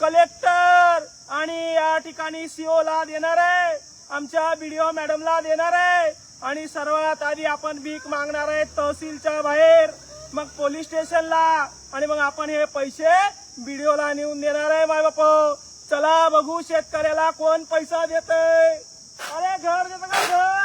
Collector आणि या ठिकाणी सीओ ला देणार आहे. आमच्या बीडीओ मॅडमला देणार आहे. आणि सर्वात आधी आपण भीक मागणार आहे तहसीलच्या बाहेर. मग पोलीस स्टेशनला. आणि मग आपण हे पैसे बीडीओला नेऊन देणार आहे माय बाप. चला बघू शेतकऱ्याला कोण पैसा देतय. अरे घर देतं का घर?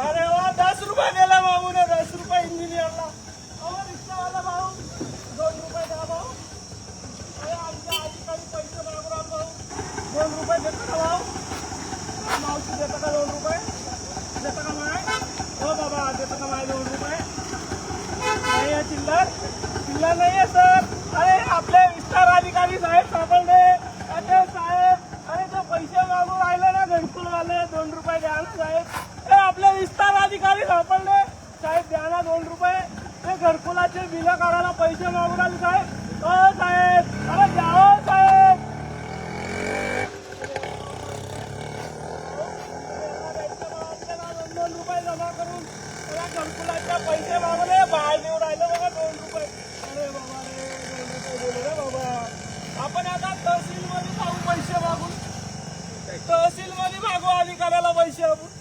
Hello. बिलं काढायला पैसे मागून राहिले साहेब अरे द्या हो साहेब दोन दोन रुपये जमा करून मला घरकुलाचे पैसे मागवले बाहेर देऊन राहिले बघा दोन रुपये अरे बाबा रे दोन रुपये दिले रे बाबा आपण आता तहसील मध्ये जाऊ पैसे मागून तहसील मध्ये मागू अधिकाऱ्याला पैसे आपण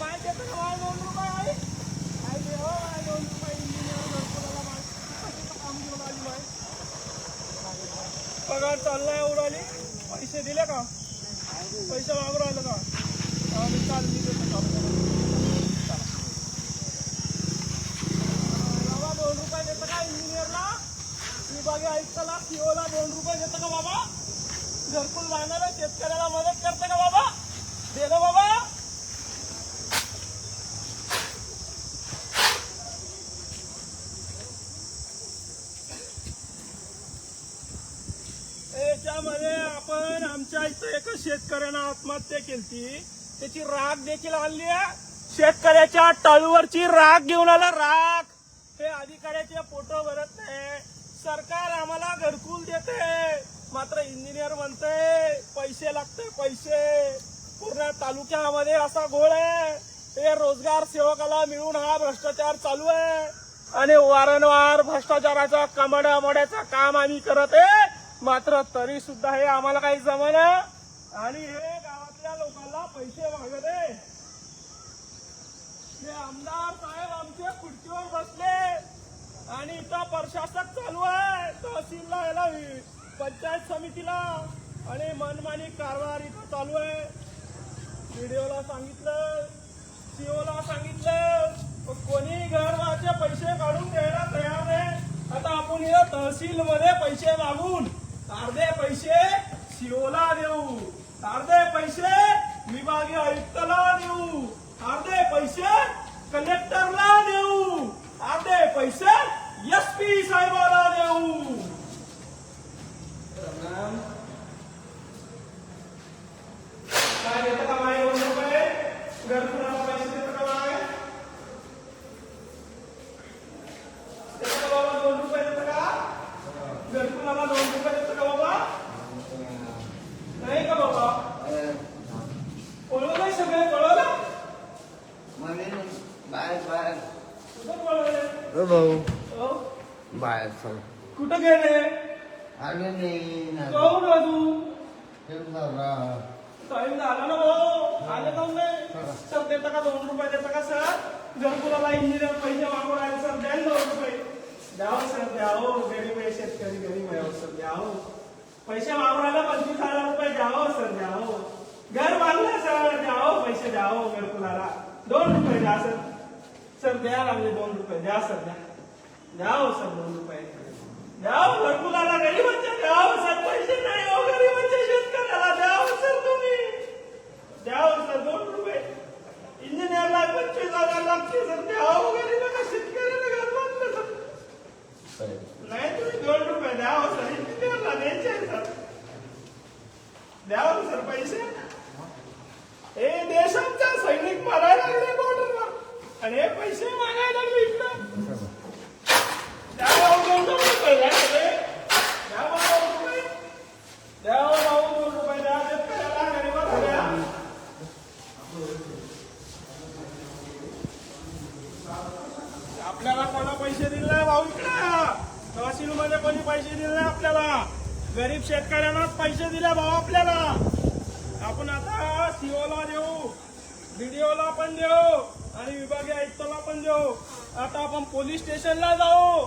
माहिती आहे का मला दोन रुपये आहे आई दे हो मला दोन रुपये इंजिनियर घरकुलाला माहिती काम घेऊन आली माहिती पगार चाललाय उडाली पैसे दिले का? पैसे मागू राहिलं का? हा, मी चाल मी बाबा दोन रुपये देतं का इंजिनियरला विभागीय आयुक्ताला सीओला दोन रुपये देतं का बाबा? घरकुल बांधायला शेतकऱ्याला मदत करते का बाबा दे गं बाबा याच्यामध्ये आपण आमच्या इथं एका शेतकऱ्यानं आत्महत्या केली त्याची राग देखील आणली शेतकऱ्याच्या टाळूवरची राग घेऊन आला राग हे अधिकाऱ्याचे फोटो भरत नाही. सरकार आम्हाला घरकुल देते. मात्र इंजिनियर म्हणते पैसे लागते पैसे. पूर्ण तालुक्यामध्ये असा घोळ आहे. हे रोजगार सेवकाला मिळून हा भ्रष्टाचार चालू आहे. आणि वारंवार भ्रष्टाचाराचा कमड्या मोड्याचं काम आम्ही करत आहे. मात्र तरी सुद्धा हे आम्हाला काही जमना. आणि हे गावातल्या लोकांना पैसे मागते हे आमदार साहेब आमचे खुर्चीवर बसले. आणि इथं प्रशासक चालू आहे. तहसीलला याला पंचायत समितीला. आणि मनमानी कारभार इथं चालू आहे. व्हिडिओला सांगितलं. सीओला सांगितलं. कोणी कोणी घरवाचे पैसे काढून द्यायला तयार नाही. आता आपण या तहसील मध्ये पैसे मागून अर्धे पैसे सीओला देऊ. अर्धे पैसे विभागीय आयुक्ताला देऊ अर्धे पैसे कलेक्टरला देऊ अर्धे पैसे एस पी साहेबाला देऊ काय देतं का माय दोन रुपये घरकुलाला पैसे देतं का माय देतं का बाबा दोन रुपये देतं का घरकुलाला दोन रुपये देतं का बाबा नाही का बाबा पळवलं नाही सगळे पळवलं बाहेर बाहेर कुठं पळवले हो भाऊ हो? चल कुठं गेले? आले नाही राजू. तेच झाला टाइम झाला ना भाऊ. आले नाही सर देता का दोन रुपये? देता का सर? घरकुलाला इंजिनियर पैसे मागून राहिले सर द्या ना दोन रुपये. द्याव सर द्यावो गरीब आहे शेतकरी गरीब आहे हो सर द्यावो पैसे मागून राहिले पंचवीस हजार रुपये द्यावो सर द्यावो घर बांधलं सर द्यावो पैसे द्यावो घरकुलाला दोन रुपये द्या सर. सर द्या लागले दोन रुपये. द्या सर द्या. द्याव सर दोन रुपये द्याव घरकुलाला गरीबांच्या म्हणजे द्याव सर पैसे नाही हो गरीबांच्या म्हणजे शेतकऱ्याला. द्याव सर तुम्ही. द्याव सर दोन रुपये. इंजिनियरला पंचवीस हजार लागते सर. द्याव गरीबांना शेतकऱ्याला घर बांधलं सर. नाही तुम्ही दोन रुपये द्याव सर इंजिनियरला द्यायचे सर. द्याव सर पैसे. हे देशांचा सैनिक मारायला लागले बॉर्डरला आणि हे पैसे मागायला लागले इकडं. आपल्याला कोणा पैसे दिले भाऊ इकडे तहसील मध्ये कोणी पैसे दिले आपल्याला. गरीब शेतकऱ्यांनाच पैसे दिले भाऊ आपल्याला. आपण आता सीओला देऊ बीडीओला पण देऊ आणि विभागीय आयुक्ताला पण देऊ. आता आपण पोलीस स्टेशनला जाऊ.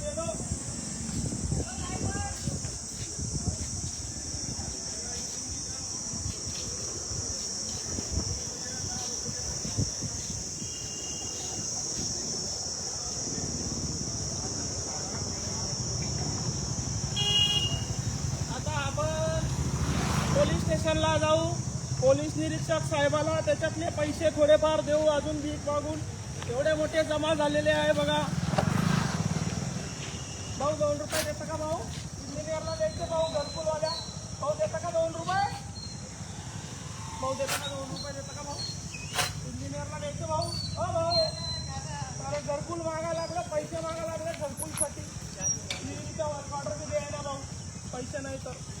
पोलीस साहेबाला त्याच्यातले पैसे थोडेफार देऊ अजून भीक मागून. एवढे मोठे जमा झालेले आहे बघा. भाऊ दोन रुपये देता का भाऊ? इंजिनियरला द्यायचे भाऊ घरकुलवाल्या. भाऊ देता का दोन रुपये? भाऊ देता का दोन रुपये देता का भाऊ? इंजिनियरला द्यायचे भाऊ? हो भाऊ. अरे घरकुल मागा लागलं पैसे मागा लागले घरकुलसाठी. विहिरीच्या ऑर्डर द्यायला भाऊ. पैसे नाही तर.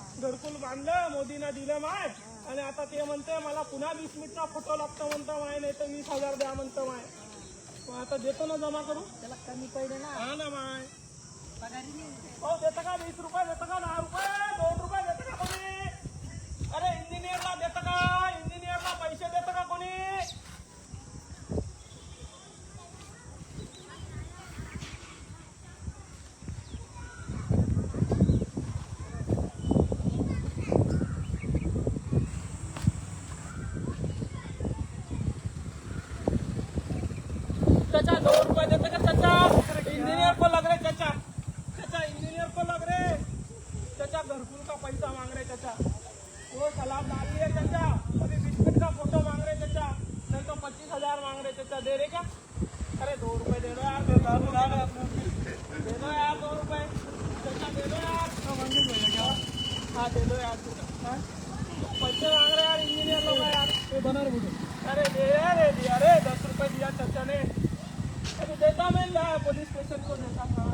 घरकुल बांधलं मोदीनं दिलं माय आणि आता ते म्हणते मला पुन्हा वीस मिनिटचा फोटो लागतो म्हणतो माय नाही तर वीस हजार द्या म्हणतो माय. मग आता देतो ना जमा करू त्याला कमी पडले ना. हा ना माय. हो देतं का वीस रुपये? देतं का दहा रुपये? दोन रुपये देतं का कोणी अरे इंजिनियरला देतं का इंजिनियरला पैसे देतं का कोणी चाचा दो रुपये देते का चाचा इंजीनियर को लग रहे चाचा चाचा इंजीनियर को लग रहे चाचा घरकुल का पैसा मांग रहे चाचा वो सलाम डाल दिए चाचा अभी बिस्किट का फोटो मांग रहे चाचा नहीं तो पच्चीस हजार मांग रहे चाचा दे रहे क्या अरे दो रुपए दे दो यार दे दो दे दो यार दो रुपए चाचा दे दो यार हाँ दे दो यार हाँ? पैसे मांग रहे यार इंजीनियर लोग यार बना रहे अरे दे अरे दिया अरे दस रुपए दिया चाचा ने अरे देता मैं यार पुलिस स्टेशन को देता था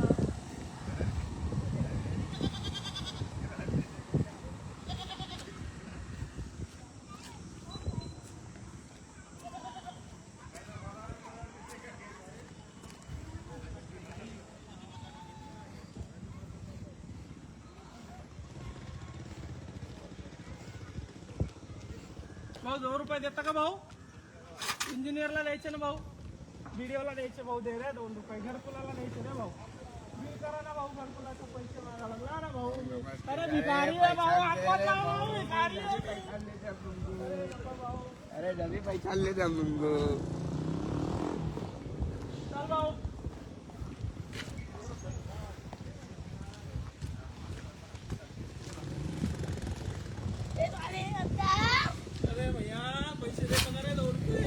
भाऊ दोन रुपये देता का भाऊ इंजिनियरला द्यायचे ना भाऊ व्हिडिओला द्यायचे भाऊ दे रे दोन रुपये घरकुलाला द्यायचे रे भाऊ बिल करा ना भाऊ घरकुलाचे पैसे मागा लागला ना भाऊ अरे भिकारी आहे भाऊ हातपात लावा भाऊ भिकारी आहे. भाऊ. अरे डबे पैसा ले जा मुंगो चल भाऊ अरे भैया पैसे दे पगार आहे दोन रुपये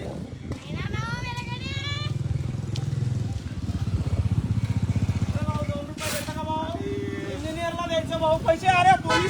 अरे भाऊ दोन रुपये देता का भाऊ इंजिनियरला द्यायचं भाऊ पैसे अरे पोलीस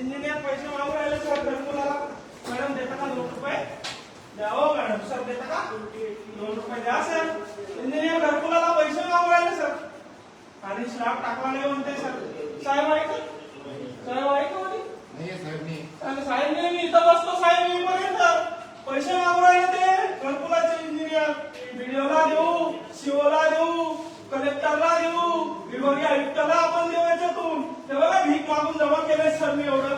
इंजिनियर पैसे मागू राहिले सर घरकुलाला मॅडम देता का दोन रुपये? द्या हो मॅडम सर देता का? दोन रुपये द्या सर. इंजिनियर घरकुलाला पैसे मागू राहिले सर. आणि स्लॅब टाकला नाही म्हणते सर. साहेब आहे का साहेब आहे का साहेब नाही मी इथं बसतो साहेब मी पर्यंत पैसे मागू राहिले ते. घरकुलाचे इंजिनियर. बीडीओला देऊ सीओला देऊ. कलेक्टरला देऊ. विभागीय आयुक्ताला आपण देऊ याच्यातून. ते बघा भीक मागून जमा केलंय सर मी एवढं.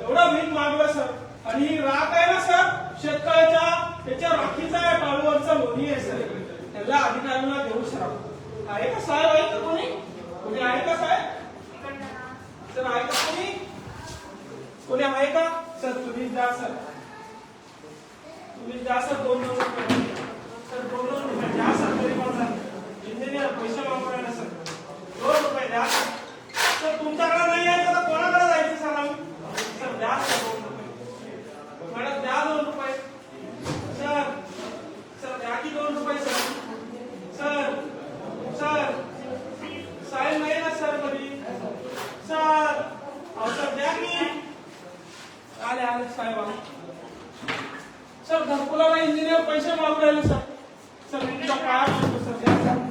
एवढं भीक मागलं सर. आणि ही राख आहे ना सर शेतकऱ्याच्या त्याच्या राखीचा या टाळूवरचा लोणी आहे सर. त्याला अधिकाऱ्यांना देऊ सर आहे का साहेब? आहे का कोणी? कोणी आहे का साहेब? सर आहे का कोणी? कोणी आहे का? सर तुम्ही द्या सर. तुम्ही द्या सर दोन दोन रुपये. सर दोन दोन रुपये द्या सर तरी पण सर. इंजिनियर पैसे मागवायला सर. दोन रुपये द्या. सर सर तुमच्याकडे नाही आहे तर कोणाकडे जायचं सर आम्ही? सर द्या सर दोन रुपये. मॅडम द्या दोन रुपये. सर सर द्या की दोन रुपये सर. सर सर साहेब नाही ना सर कधी? सर अहो सर द्या की. आले आले साहेब आले. सर घरकुलाला इंजिनियर पैसे मागू राहिले सर. सर मी तुमच्या पाया सर द्या सर.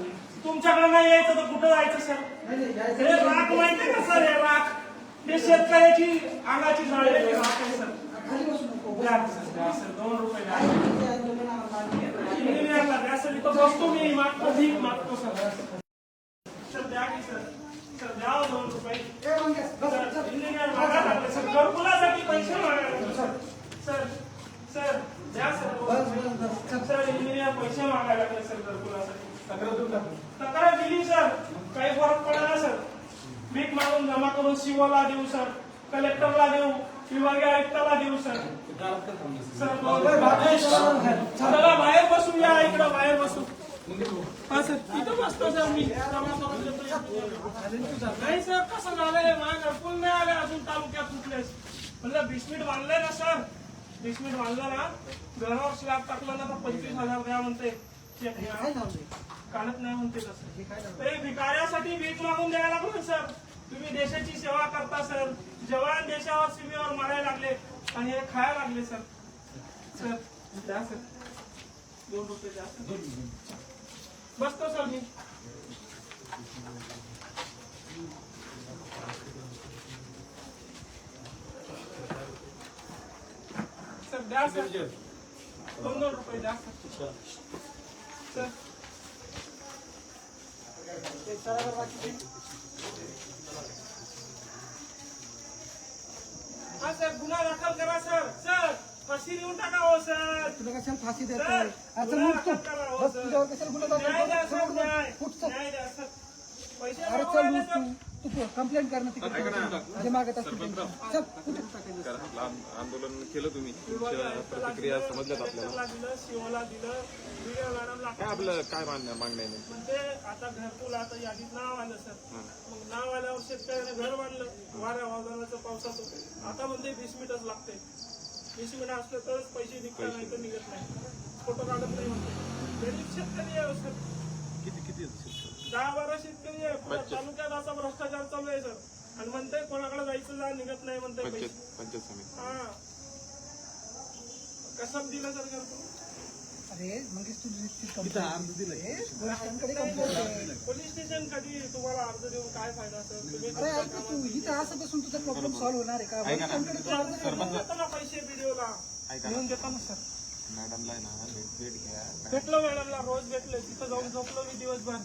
तुमच्याकडे नाही यायचं तर कुठं जायचं सर? हे राख माहिती का सर हे राख हे शेतकऱ्याची अंगाची राख आहे सर. दोन रुपये बसतो मी मागतो मागतो सर द्या की सर सर द्या हो दोन रुपये सर, इंजिनियर मागायला लागले सर घरकुलासाठी पैसे मागायला लागले सर सर सर द्या सर दोन रुपये. सर इंजिनियर पैसे मागायला लागले सर घरकुलासाठी तक्रार दिली सर काही फरक पडला सर भीक मागून जमा शिवला देऊ सर. कलेक्टरला देऊ विभागीय आयुक्ताला देऊ सर. चला बाहेर बसू या इकडं बाहेर बसू. हा सर तिथं बसतो सर मी. नाही सर कसं झालंय? माझ्या नाही आले अजून तालुक्यात कुठलेच. म्हणलं बिस्मिट बांधलंय ना सर? बिस्मिट बांधलं ना? घरावर स्लॅब टाकलं ना तर पंचवीस हजार द्या म्हणते. काढत नाही म्हणते तसं. भिकाऱ्यासाठी भीक मागून द्यायला लागलो सर. तुम्ही देशाची सेवा करता सर. जवान देशावर सीमेवर मारायला लागले आणि हे खायला लागले सर. सर द्या सर. दोन रुपये द्या सर. बसतो सर मी. सर द्या सर. दोन दोन रुपये द्या सर. सर. हा सर करा सर सर फाशी देऊन टाका हो सर तुला कशाला फाशी सर, देतोय आता गुन्हा उठ तू दाखल करा हो, बस सर. तुझ्यावर कशाला गुन्हा न्याय द्या करतो? सर न्याय उठ चल. न्याय द्या सर पैसे अरे चल उठ सर. तू तू कंप्लेंट कर ना. तिकडे जे मागत असतील. चल. आंदोलन केलं तुम्ही. तुमच्या प्रतिक्रिया समजल्यात आपल्याला. कलेक्टरला दिलं सीओला दिलं व्हिडिओ मॅडमला काय आपलं काय मागण्या मागण्या आहे नेमकी? म्हणजे आता घरकुल आता यादीत नाव आलं सर. मग नाव आल्यावर शेतकऱ्याने घर बांधलं. वाऱ्या वादळाचं पावसाचं. आता म्हणते वीस मिनिटच लागते. वीस मिनिट असलं तरच पैसे निघतात नाही तर निघत नाही. फोटो काढत नाही म्हणते. गरीब शेतकरी आहे हो, सर. किती किती शेतकरी? दहा बारा शेतकरी आहे. तालुक्यात असा भ्रष्टाचार चालू आहे सर. आणि म्हणते कोणाकडे जायचं जा निघत नाही म्हणते पैसे. पंचायत पंचायत समिती. हा. कसं दिलं सर अरे मंगेश तू पोलिसांकडे कंप्लेंट आहे. पोलीस स्टेशन कधी तुम्हाला अर्ज देऊन काय फायदा असेल तुम्ही अरे ऐक ना तू इथं असं बसून तुझा प्रॉब्लेम सॉल्व्ह होणार आहे का? पोलिसांकडे तू अर्ज. देतो ना पैसे व्हिडिओला घेऊन देतो ना सर. मॅडमला ना भेट भेट घ्या. भेटलो मॅडमला रोज भेटलो तिथं जाऊन झोपलो मी दिवसभर.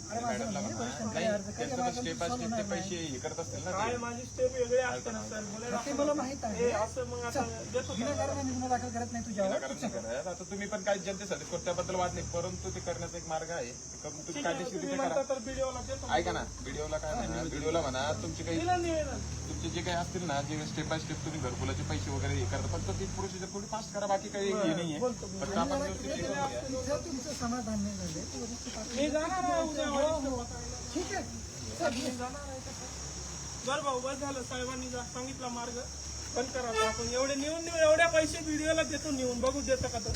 कर. त्यांचं तर स्टेप बाय स्टेप ते पैसे हे करत असतील ना काय माझी स्टेप वेगळी असते ना सर. बोलायला ते मला माहीत हे आहे असं मग आता देतो का? विनाकारण आम्ही गुन्हा दाखल करत नाही तुझ्यावर. करत नाही करत. आता तुम्ही पण काय जनतेसाठी करतो त्याबद्दल वाद नाही परंतु ते करण्याचा एक मार्ग आहे. ते करून तुम्ही ठीक आहे, कायदेशीर तुम्ही रित्या म्हणता करा तर व्हिडिओला देतो ऐका ना व्हिडिओला काय म्हणा व्हिडिओला म्हणा तुमचे काही दिलं निवेदन तुमचे जे काही असतील ना जे स्टेप बाय स्टेप तुम्ही घरकुलाचे पैसे वगैरे हे करता फक्त ती प्रोसिजर थोडी फास्ट करा बाकी काही हे नाहीये. फक्त आपण व्यवस्थित हे करून घ्या. जर तुमचं समाधान नाही झालं तर वरिष्ठ पातळीवर- मी जाणार आहे उद्या वरिष्ठ पातळीला. ठीक आहे. बरं भाऊ बस झालं साहेबांनी सांगितला मार्ग बंद करा आपण एवढे नेऊन नेऊन एवढ्या पैसे व्हिडिओला देतो नेऊन. बघू देतं का तर